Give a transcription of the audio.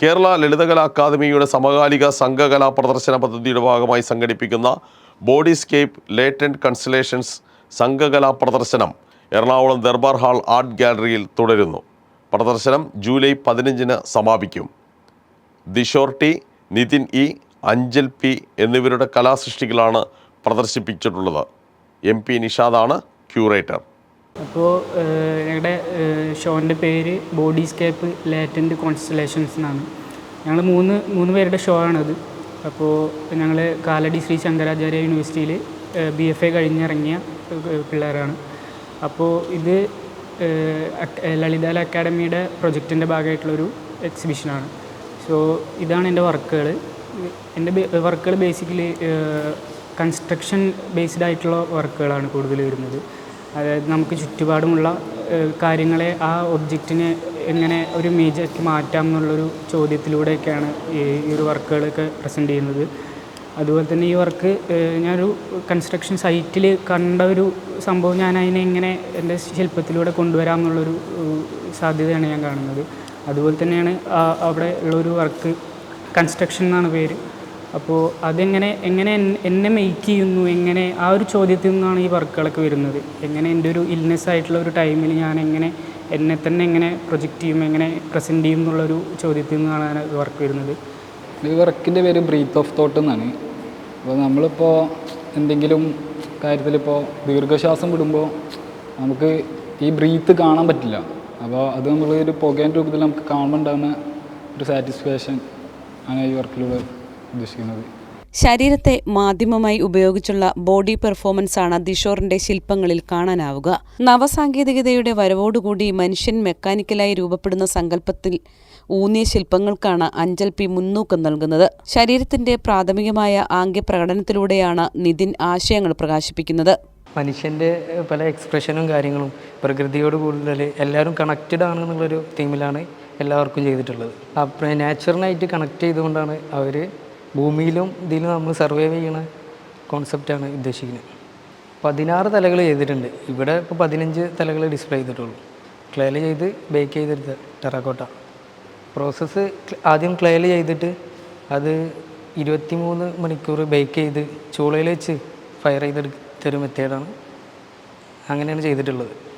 കേരള ലളിതകലാ അക്കാദമിയുടെ സമകാലിക സംഘകലാ പ്രദർശന പദ്ധതിയുടെ ഭാഗമായി സംഘടിപ്പിക്കുന്ന ബോഡിസ്കേപ്പ് ലേറ്റന്റ് കൺസലേഷൻസ് സംഘകലാ പ്രദർശനം എറണാകുളം ദർബാർ ഹാൾ ആർട്ട് ഗാലറിയിൽ തുടരുന്നു. പ്രദർശനം ജൂലൈ പതിനഞ്ചിന് സമാപിക്കും. Dishor T Nithin E Anchal P എന്നിവരുടെ കലാസൃഷ്ടികളാണ് പ്രദർശിപ്പിച്ചിട്ടുള്ളത്. എം പി നിഷാദാണ് ക്യൂറേറ്റർ. അപ്പോൾ ഞങ്ങളുടെ ഷോന്റെ പേര് ബോഡി സ്കേപ്പ് ലേറ്റന്റ് കോൺസ്റ്റലേഷൻസ് എന്നാണ് ഞങ്ങൾ മൂന്ന് മൂന്ന് പേരുടെ ഷോ ആണത് അപ്പോൾ ഞങ്ങൾ കാലടി ശ്രീ ശങ്കരാചാര്യ യൂണിവേഴ്സിറ്റിയിൽ ബി എഫ് എ കഴിഞ്ഞിറങ്ങിയ പിള്ളേരാണ്. അപ്പോൾ ഇത് ലളിതാല അക്കാഡമിയുടെ പ്രൊജക്റ്റിന്റെ ഭാഗമായിട്ടുള്ളൊരു എക്സിബിഷനാണ്. സോ ഇതാണ് എന്റെ വർക്കുകൾ എന്റെ വർക്കുകൾ ബേസിക്കലി കൺസ്ട്രക്ഷൻ ബേസ്ഡ് ആയിട്ടുള്ള വർക്കുകളാണ് കൂടുതൽ വരുന്നത്. അതായത് നമുക്ക് ചുറ്റുപാടുമുള്ള കാര്യങ്ങളെ ആ ഒബ്ജക്റ്റിനെ എങ്ങനെ ഒരു മേജാക്കി മാറ്റാം എന്നുള്ളൊരു ചോദ്യത്തിലൂടെയൊക്കെയാണ് ഈ ഒരു വർക്കുകളൊക്കെ പ്രസന്റ് ചെയ്യുന്നത്. അതുപോലെ തന്നെ ഈ വർക്ക് ഞാനൊരു കൺസ്ട്രക്ഷൻ സൈറ്റിൽ കണ്ട ഒരു സംഭവം ഞാൻ അതിനെ എങ്ങനെ എന്റെ ശില്പത്തിലൂടെ കൊണ്ടുവരാം എന്നുള്ളൊരു സാധ്യതയാണ് ഞാൻ കാണുന്നത്. അതുപോലെ തന്നെയാണ് അവിടെ ഉള്ളൊരു വർക്ക് കൺസ്ട്രക്ഷൻ എന്നാണ് പേര്. അപ്പോൾ അതെങ്ങനെ എങ്ങനെ എന്നെ മെയ്ക്ക് ചെയ്യുന്നു എങ്ങനെ ആ ഒരു ചോദ്യത്തിൽ നിന്നാണ് ഈ വർക്കുകളൊക്കെ വരുന്നത്. എങ്ങനെ എന്റെ ഒരു ഇൽനെസ് ആയിട്ടുള്ള ഒരു ടൈമിൽ ഞാൻ എങ്ങനെ എന്നെ തന്നെ എങ്ങനെ പ്രൊജക്റ്റ് ചെയ്യും എങ്ങനെ പ്രസന്റ് ചെയ്യും എന്നുള്ളൊരു ചോദ്യത്തിൽ നിന്നാണ് വർക്ക് വരുന്നത്. ഈ വർക്കിന്റെ പേര് ബ്രീത്ത് ഓഫ് തോട്ട് എന്നാണ്. അപ്പോൾ നമ്മളിപ്പോൾ എന്തെങ്കിലും കാര്യത്തിലിപ്പോൾ ദീർഘശ്വാസം വിടുമ്പോൾ നമുക്ക് ഈ ബ്രീത്ത് കാണാൻ പറ്റില്ല. അപ്പോൾ അത് നമ്മൾ ഒരു പുകേന്റെ രൂപത്തിൽ നമുക്ക് കാണുമ്പോൾ ഉണ്ടാകുന്ന ഒരു സാറ്റിസ്ഫാക്ഷൻ ആണ് ഈ വർക്കിലൂടെ ഉദ്ദേശിക്കുന്നത്. ശരീരത്തെ മാധ്യമമായി ഉപയോഗിച്ചുള്ള ബോഡി പെർഫോമൻസ് ആണ് ദിഷോറിന്റെ ശില്പങ്ങളിൽ കാണാനാവുക. നവസാങ്കേതികതയുടെ വരവോടുകൂടി മനുഷ്യൻ മെക്കാനിക്കലായി രൂപപ്പെടുന്ന സങ്കല്പത്തിൽ ഊന്നിയ ശില്പങ്ങൾക്കാണ് അഞ്ചൽ പി മുൻതൂക്കം നൽകുന്നത്. ശരീരത്തിന്റെ പ്രാഥമികമായ ആംഗ്യപ്രകടനത്തിലൂടെയാണ് നിതിൻ ആശയങ്ങൾ പ്രകാശിപ്പിക്കുന്നത്. മനുഷ്യന്റെ പല എക്സ്പ്രഷനും കാര്യങ്ങളും പ്രകൃതിയോട് കൂടുതൽ എല്ലാവരും കണക്റ്റഡ് ആണ് എന്നുള്ളൊരു തീമിലാണ് എല്ലാവർക്കും ചെയ്തിട്ടുള്ളത്. അപ്പോൾ നാച്ചുറലായിട്ട് കണക്ട് ചെയ്തുകൊണ്ടാണ് അവർ ഭൂമിയിലും ഇതിലും നമ്മൾ സർവൈവ് ചെയ്യണ കോൺസെപ്റ്റാണ് ഉദ്ദേശിക്കുന്നത്. പതിനാറ് തലകൾ ചെയ്തിട്ടുണ്ട്. ഇവിടെ ഇപ്പോൾ പതിനഞ്ച് തലകൾ ഡിസ്പ്ലേ ചെയ്തിട്ടുള്ളൂ. ക്ലേയിൽ ചെയ്ത് ബേക്ക് ചെയ്തെടുത്ത ടെറാക്കോട്ട പ്രോസസ്സ് ആദ്യം ക്ലേയിൽ ചെയ്തിട്ട് അത് ഇരുപത്തി മൂന്ന് മണിക്കൂർ ബേക്ക് ചെയ്ത് ചൂളയിൽ വെച്ച് ഫയർ ചെയ്തെടുത്തൊരു മെത്തേഡാണ് അങ്ങനെയാണ് ചെയ്തിട്ടുള്ളത്.